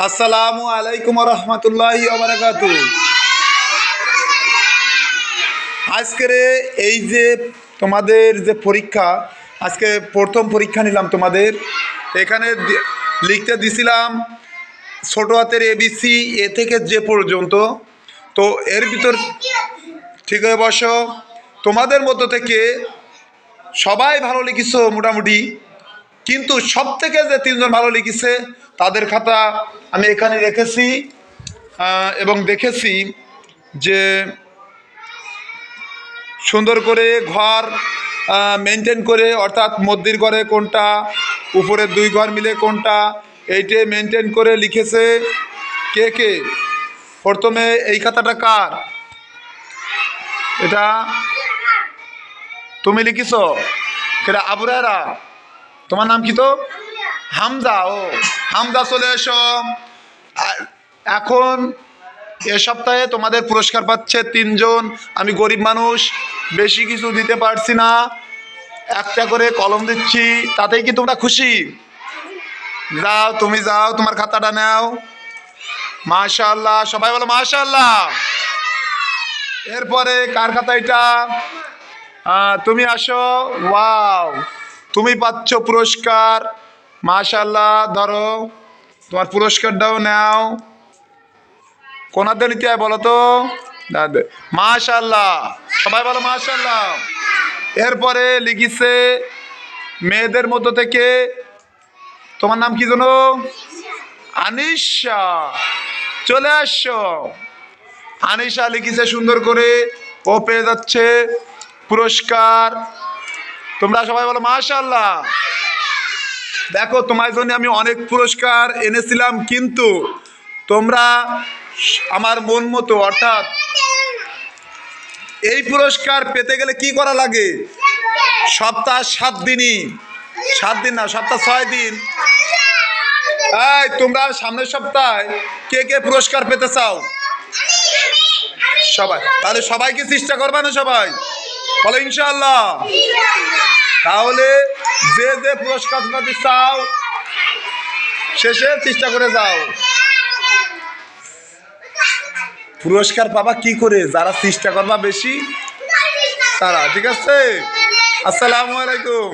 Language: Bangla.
আসসালামু আলাইকুম রহমতুল্লাহি আজকের এই যে তোমাদের যে পরীক্ষা, আজকে প্রথম পরীক্ষা নিলাম তোমাদের। এখানে লিখতে দিছিলাম ছোট হাতের এবিসি এ থেকে যে পর্যন্ত। তো এর ভিতর ঠিক হয়ে বসো। তোমাদের মধ্য থেকে সবাই ভালো লিখিছো মোটামুটি। কিন্তু সব থেকে যে তিনজন ভালো লিখেছে, তাদের খাতা আমি এখানে রেখেছি এবং দেখেছি যে সুন্দর করে ঘর মেনটেন করে, অর্থাৎ মন্দির ঘরে কোনটা, উপরের দুই ঘর মিলে কোনটা, এইটে মেনটেন করে লিখেছে কে কে? প্রথমে এই খাতাটা কার? এটা তুমি লিখিছ? এটা আবুরারা তোমার নাম কি তো? হামজা, ও। হামজা, চলে এসো। এখন এ সপ্তাহে তোমাদের পুরস্কার পাচ্ছে তিনজন। আমি গরিব মানুষ, বেশি কিছু দিতে পারছি না। একটা করে কলম দিচ্ছি, তাতেই কি তোমরা খুশি? যাও, তুমি যাও, তোমার খাতাটা নাও। মাশাল্লাহ সবাই বলো মাশাল্লাহ এরপরে কার খাতা এটা? তুমি আসো। ওয়াও। তুমি পাচ্ছ পুরস্কার। মাশাল্লাহ ধরো, তোমার পুরস্কারটাও নাও। কোনাতে নিতে হয় বলো তো? মাশাল্লাহ সবাই বলো মাশাল্লাহ এরপরে লিখিছে, মেয়েদের মধ্য থেকে, তোমার নাম কি জানো আনিশা। চলে আসছো আনিশা লিখিছে সুন্দর করে, ও পেয়ে যাচ্ছে পুরস্কার। তোমরা সবাই বলো মাশাল্লাহ দেখো, তোমার জন্য আমি অনেক পুরস্কার এনেছিলাম, কিন্তু তোমরা আমার মন মতো, অর্থাৎ এই পুরস্কার পেতে গেলে কি করা লাগে? সপ্তাহ সাত দিনই। সাত দিন না, সপ্তাহ ছয় দিন। এই, তোমরা সামনের সপ্তাহে কে কে পুরস্কার পেতে চাও? সবাই। তাহলে সবাইকে চেষ্টা করবে না সবাই? বলো ইনশাল্লাহ তাহলে যে যে পুরস্কার তোমাদের চাও, শেষে চেষ্টা করে যাও। পুরস্কার পাবা কি করে? যারা চেষ্টা করবা বেশি, তারা, ঠিক আছে? আসসালামু আলাইকুম।